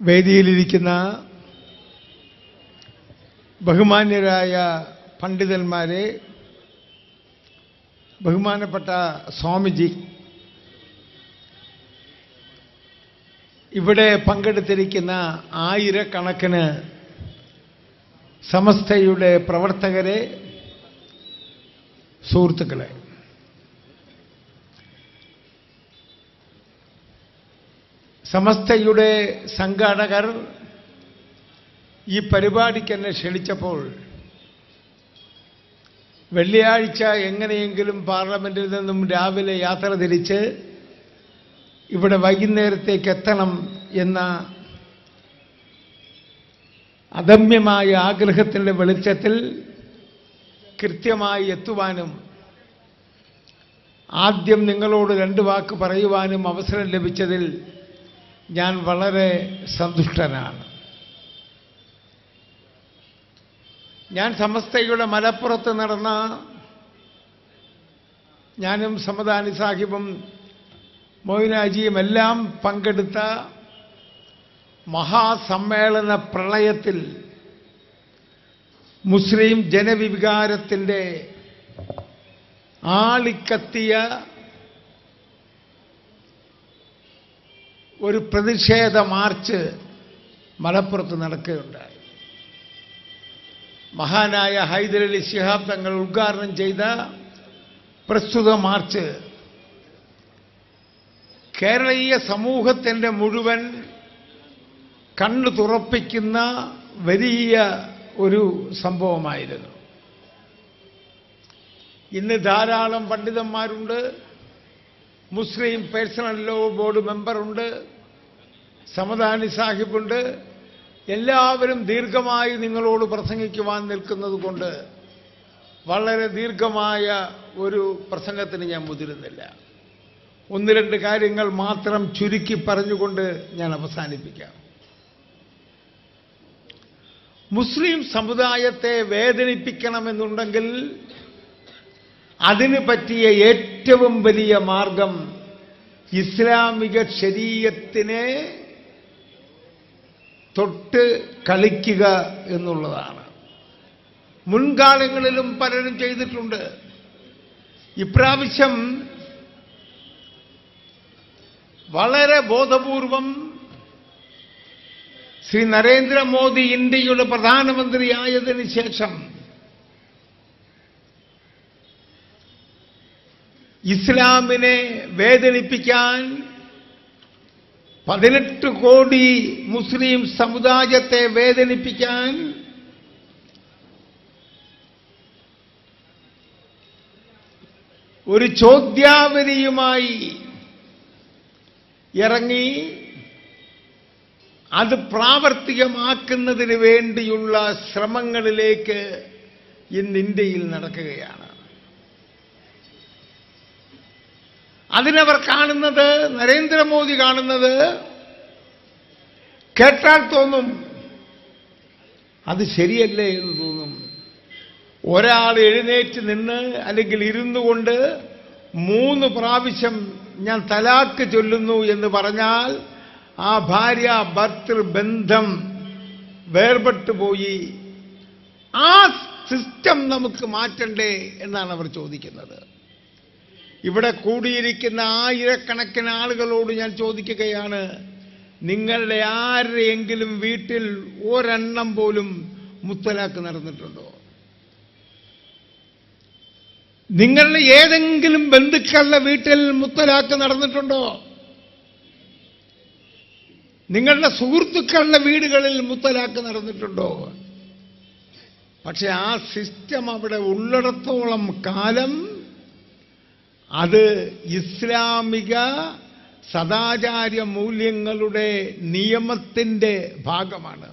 വേദിയിലിരിക്കുന്ന ബഹുമാന്യരായ പണ്ഡിതന്മാരെ ബഹുമാനപ്പെട്ട സ്വാമിജി ഇവിടെ പങ്കെടുത്തിരിക്കുന്ന ആയിരക്കണക്കിന് സമസ്തയുടെ പ്രവർത്തകരെ സുഹൃത്തുക്കളെ സമസ്തയുടെ സംഘാടകർ ഈ പരിപാടിക്ക് എന്നെ ക്ഷണിച്ചപ്പോൾ വെള്ളിയാഴ്ച എങ്ങനെയെങ്കിലും പാർലമെന്റിൽ നിന്നും രാവിലെ യാത്ര തിരിച്ച് ഇവിടെ വൈകുന്നേരത്തേക്ക് എത്തണം എന്ന അദമ്യമായ ആഗ്രഹത്തിന്റെ വെളിച്ചത്തിൽ കൃത്യമായി എത്തുവാനും ആദ്യം നിങ്ങളോട് രണ്ട് വാക്ക് പറയുവാനും അവസരം ലഭിച്ചതിൽ ഞാൻ വളരെ സന്തുഷ്ടനാണ്. ഞാൻ സമസ്തയുടെ മലപ്പുറത്ത് നടന്ന ഞാനും സമദാനി സാഹിബും മോഹിനാജിയും എല്ലാം പങ്കെടുത്ത മഹാസമ്മേളന പ്രളയത്തിൽ മുസ്ലിം ജനവികാരത്തിന്റെ ആളിക്കത്തിയ ഒരു പ്രതിഷേധ മാർച്ച് മലപ്പുറത്ത് നടക്കുകയുണ്ടായി. മഹാനായ ഹൈദരലി ശിഹാബ് തങ്ങൾ ഉദ്ഘാടനം ചെയ്ത പ്രസ്തുത മാർച്ച് കേരളീയ സമൂഹത്തിന്റെ മുഴുവൻ കണ്ണു തുറപ്പിക്കുന്ന വലിയ ഒരു സംഭവമായിരുന്നു. ഇന്ന് ധാരാളം പണ്ഡിതന്മാരുണ്ട്. മുസ്ലിം പേഴ്സണൽ ലോ ബോർഡ് മെമ്പറുണ്ട് സമദാനി സാഹിബുണ്ട്. എല്ലാവരും ദീർഘമായി നിങ്ങളോട് പ്രസംഗിക്കുവാൻ നിൽക്കുന്നത് കൊണ്ട് വളരെ ദീർഘമായ ഒരു പ്രസംഗത്തിന് ഞാൻ മുതിരുന്നില്ല. ഒന്ന് രണ്ട് കാര്യങ്ങൾ മാത്രം ചുരുക്കി പറഞ്ഞുകൊണ്ട് ഞാൻ അവസാനിപ്പിക്കാം. മുസ്ലിം സമുദായത്തെ വേദനിപ്പിക്കണമെന്നുണ്ടെങ്കിൽ അതിന് പറ്റിയ ഏറ്റവും വലിയ മാർഗം ഇസ്ലാമിക ശരീരത്തിനെ തൊട്ട് കളിക്കുക എന്നുള്ളതാണ്. മുൻകാലങ്ങളിലും പലരും ചെയ്തിട്ടുണ്ട്. ഇപ്രാവശ്യം വളരെ ബോധപൂർവം ശ്രീ നരേന്ദ്രമോദി ഇന്ത്യയുടെ പ്രധാനമന്ത്രിയായതിനു ശേഷം ഇസ്ലാമിനെ വേദനിപ്പിക്കാൻ പതിനെട്ട് കോടി മുസ്ലിം സമുദായത്തെ വേദനിപ്പിക്കാൻ ഒരു ചോദ്യാവലിയുമായി ഇറങ്ങി അത് പ്രാവർത്തികമാക്കുന്നതിന് വേണ്ടിയുള്ള ശ്രമങ്ങളിലേക്ക് ഇന്ന് ഇന്ത്യയിൽ നടക്കുകയാണ്. അതിനവർ കാണുന്നത് നരേന്ദ്രമോദി കാണുന്നത് കേട്ടാൽ തോന്നും. അത് ശരിയല്ലേ എന്ന് തോന്നും. ഒരാൾ എഴുന്നേറ്റ് നിന്ന് അല്ലെങ്കിൽ ഇരുന്നു കൊണ്ട് മൂന്ന് പ്രാവശ്യം ഞാൻ തലാക്ക് ചൊല്ലുന്നു എന്ന് പറഞ്ഞാൽ ആ ഭാര്യ ഭർത്തൃബന്ധം വേർപെട്ടു പോയി. ആ സിസ്റ്റം നമുക്ക് മാറ്റണ്ടേ എന്നാണ് അവർ ചോദിക്കുന്നത്. ഇവിടെ കൂടിയിരിക്കുന്ന ആയിരക്കണക്കിന് ആളുകളോട് ഞാൻ ചോദിക്കുകയാണ് നിങ്ങളുടെ ആരെയെങ്കിലും വീട്ടിൽ ഒരെണ്ണം പോലും മുത്തലാക്ക് നടന്നിട്ടുണ്ടോ? നിങ്ങളുടെ ഏതെങ്കിലും ബന്ധുക്കളുടെ വീട്ടിൽ മുത്തലാക്ക് നടന്നിട്ടുണ്ടോ? നിങ്ങളുടെ സുഹൃത്തുക്കളുടെ വീടുകളിൽ മുത്തലാക്ക് നടന്നിട്ടുണ്ടോ? പക്ഷെ ആ സിസ്റ്റം അവിടെ ഉള്ളിടത്തോളം കാലം അത് ഇസ്ലാമിക സദാചാര മൂല്യങ്ങളുടെ നിയമത്തിന്റെ ഭാഗമാണ്.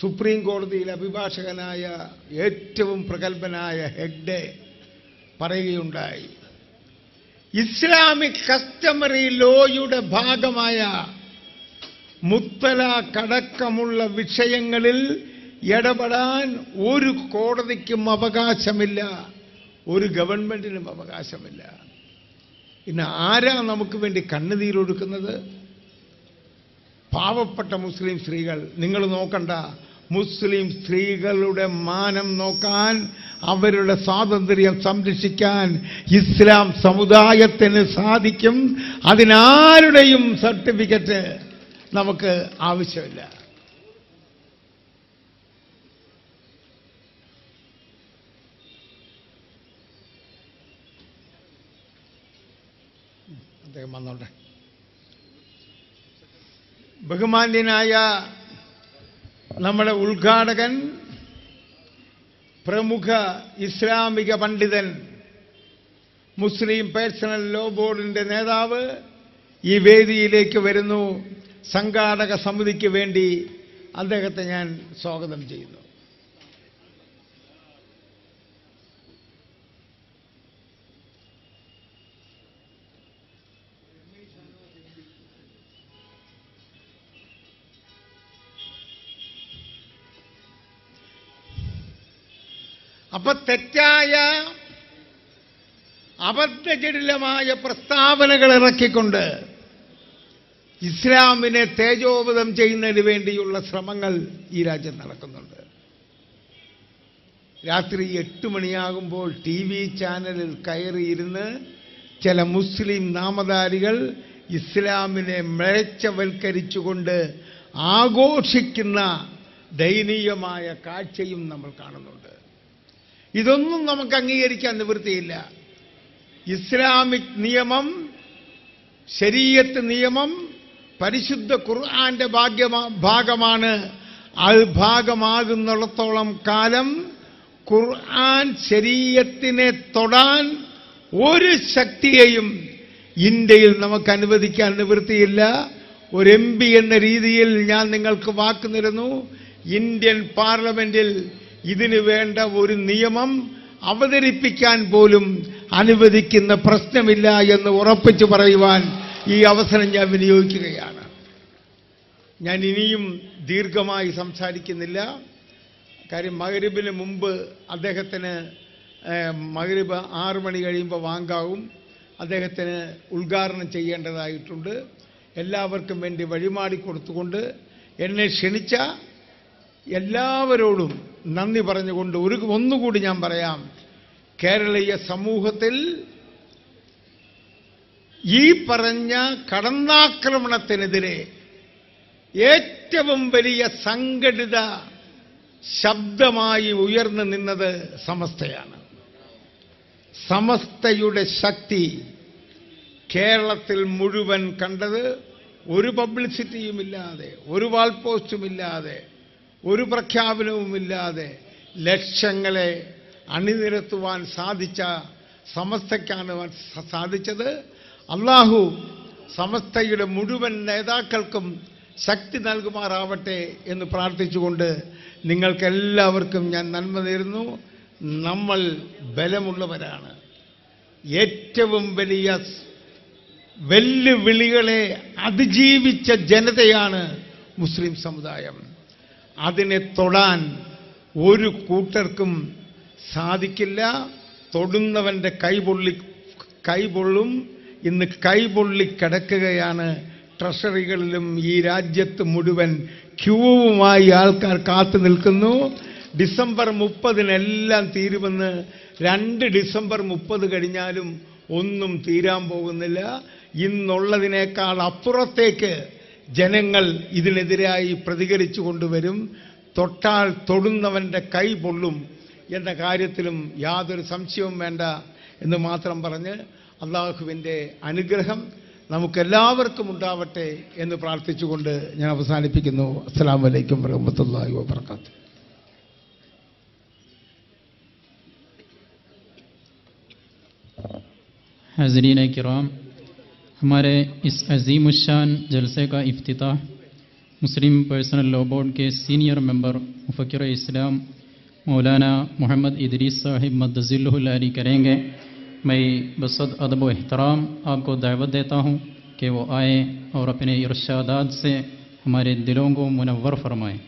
സുപ്രീം കോടതിയിൽ അഭിഭാഷകനായ ഏറ്റവും പ്രഗത്ഭനായ ഹെഗ്ഡെ പറയുകയുണ്ടായി ഇസ്ലാമിക് കസ്റ്റമറി ലോയുടെ ഭാഗമായ മുത്തലാഖടക്കമുള്ള വിഷയങ്ങളിൽ ഇടപെടാൻ ഒരു കോടതിക്കും അവകാശമില്ല. ഒരു ഗവൺമെന്റിനും അവകാശമില്ല. ഇന്ന് ആരാ നമുക്ക് വേണ്ടി കണ്ണുനീരൊടുക്കുന്നത് പാവപ്പെട്ട മുസ്ലിം സ്ത്രീകൾ. നിങ്ങൾ നോക്കണ്ട. മുസ്ലിം സ്ത്രീകളുടെ മാനം നോക്കാൻ അവരുടെ സ്വാതന്ത്ര്യം സംരക്ഷിക്കാൻ ഇസ്ലാം സമുദായത്തിന് സാധിക്കും. അതിനാരുടെയും സർട്ടിഫിക്കറ്റ് നമുക്ക് ആവശ്യമില്ല. അദ്ദേഹം വന്നോട്ടെ. ബഹുമാന്യനായ നമ്മുടെ ഉദ്ഘാടകൻ പ്രമുഖ ഇസ്ലാമിക പണ്ഡിതൻ മുസ്ലിം പേഴ്സണൽ ലോ ബോർഡിന്റെ നേതാവ് ഈ വേദിയിലേക്ക് വരുന്നു. സംഘാടക സമിതിക്ക് വേണ്ടി അദ്ദേഹത്തെ ഞാൻ സ്വാഗതം ചെയ്യുന്നു. അപ്പൊ തെറ്റായ അബദ്ധജടിലമായ പ്രസ്താവനകൾ ഇറക്കിക്കൊണ്ട് ഇസ്ലാമിനെ തേജോപതം ചെയ്യുന്നതിന് വേണ്ടിയുള്ള ശ്രമങ്ങൾ ഈ രാജ്യം നടക്കുന്നുണ്ട്. രാത്രി എട്ട് മണിയാകുമ്പോൾ ടി വി ചാനലിൽ കയറിയിരുന്ന് ചില മുസ്ലിം നാമധാരികൾ ഇസ്ലാമിനെ മേച്ചവൽക്കരിച്ചുകൊണ്ട് ആഘോഷിക്കുന്ന ദയനീയമായ കാഴ്ചയും നമ്മൾ കാണുന്നുണ്ട്. ഇതൊന്നും നമുക്ക് അംഗീകരിക്കാൻ നിവൃത്തിയില്ല. ഇസ്ലാമിക് നിയമം ശരീരത്ത് നിയമം പരിശുദ്ധ ഖുർആന്റെ ഭാഗ്യമാ ഭാഗമാണ്. അത് ഭാഗമാകുന്നിടത്തോളം കാലം ഖുർആൻ ശരീരത്തിനെ തൊടാൻ ഒരു ശക്തിയെയും ഇന്ത്യയിൽ നമുക്ക് അനുവദിക്കാൻ നിവൃത്തിയില്ല. ഒരു എം എന്ന രീതിയിൽ ഞാൻ നിങ്ങൾക്ക് വാക്ക് നിരുന്നു ഇന്ത്യൻ പാർലമെന്റിൽ ഇതിനു വേണ്ട ഒരു നിയമം അവതരിപ്പിക്കാൻ പോലും അനുവദിക്കുന്ന പ്രശ്നമില്ല എന്ന് ഉറപ്പിച്ചു പറയുവാൻ ഈ അവസരം ഞാൻ വിനിയോഗിക്കുകയാണ്. ഞാൻ ഇനിയും ദീർഘമായി സംസാരിക്കുന്നില്ല. കാര്യം മകരിബിന് മുമ്പ് അദ്ദേഹത്തിന് മകരിബ് ആറു മണി കഴിയുമ്പോൾ വാങ്കാവും. അദ്ദേഹത്തിന് ഉദ്ഘാടനം ചെയ്യേണ്ടതായിട്ടുണ്ട്. എല്ലാവർക്കും വേണ്ടി വഴിമാടി കൊടുത്തുകൊണ്ട് എന്നെ ക്ഷണിച്ച എല്ലാവരോടും നന്ദി പറഞ്ഞുകൊണ്ട് ഒരു ഒന്നുകൂടി ഞാൻ പറയാം. കേരളീയ സമൂഹത്തിൽ ഈ പറഞ്ഞ കടന്നാക്രമണത്തിനെതിരെ ഏറ്റവും വലിയ സംഘടിത ശബ്ദമായി ഉയർന്നു നിന്നത് സമസ്തയാണ്. സമസ്തയുടെ ശക്തി കേരളത്തിൽ മുഴുവൻ കണ്ടത് ഒരു പബ്ലിസിറ്റിയുമില്ലാതെ ഒരു വാൾ പോസ്റ്റുമില്ലാതെ ഒരു പ്രഖ്യാപനവുമില്ലാതെ ലക്ഷ്യങ്ങളെ അണിനിരത്തുവാൻ സാധിച്ച സമസ്തയ്ക്കാണ് സാധിച്ചത് അള്ളാഹു സമസ്തയുടെ മുഴുവൻ നേതാക്കൾക്കും ശക്തി നൽകുമാറാവട്ടെ എന്ന് പ്രാർത്ഥിച്ചുകൊണ്ട് നിങ്ങൾക്കെല്ലാവർക്കും ഞാൻ നന്മ നേരുന്നു. നമ്മൾ ബലമുള്ളവരാണ്. ഏറ്റവും വലിയ വെല്ലുവിളികളെ അതിജീവിച്ച ജനതയാണ് മുസ്ലിം സമുദായം. അതിനെ തൊടാൻ ഒരു കൂട്ടർക്കും സാധിക്കില്ല. തൊടുന്നവന്റെ കൈപൊള്ളി കൈപൊള്ളും ഇന്ന് കൈപൊള്ളി കിടക്കുകയാണ് ട്രഷറികളിലും ഈ രാജ്യത്ത് മുഴുവൻ. ക്യൂവുമായി ആൾക്കാർ കാത്തു നിൽക്കുന്നു. ഡിസംബർ മുപ്പതിനെല്ലാം തീരുമെന്ന് രണ്ട് ഡിസംബർ മുപ്പത് കഴിഞ്ഞാലും ഒന്നും തീരാൻ പോകുന്നില്ല. ഇന്നുള്ളതിനേക്കാൾ അപ്പുറത്തേക്ക് ജനങ്ങൾ ഇതിനെതിരായി പ്രതികരിച്ചു കൊണ്ടുവരും. തൊട്ടാൽ തൊടുന്നവന്റെ കൈ പൊള്ളും എന്ന കാര്യത്തിലും യാതൊരു സംശയവും വേണ്ട എന്ന് മാത്രം പറഞ്ഞ് അള്ളാഹുവിന്റെ അനുഗ്രഹം നമുക്കെല്ലാവർക്കും ഉണ്ടാവട്ടെ എന്ന് പ്രാർത്ഥിച്ചുകൊണ്ട് ഞാൻ അവസാനിപ്പിക്കുന്നു. അസ്സാം വലൈക്കും വറഹമത്തല്ലാഹി വാബർക്കാത്തു ہمارے اس عظیم الشان جلسے کا افتتاح مسلم پرسنل لاء بورڈ کے سینئر ممبر مفکر اسلام مولانا محمد ادریس صاحب مدضل العلی کریں گے۔ میں بسد ادب و احترام آپ کو دعوت دیتا ہوں کہ وہ آئیں اور اپنے ارشادات سے ہمارے دلوں کو منور فرمائیں۔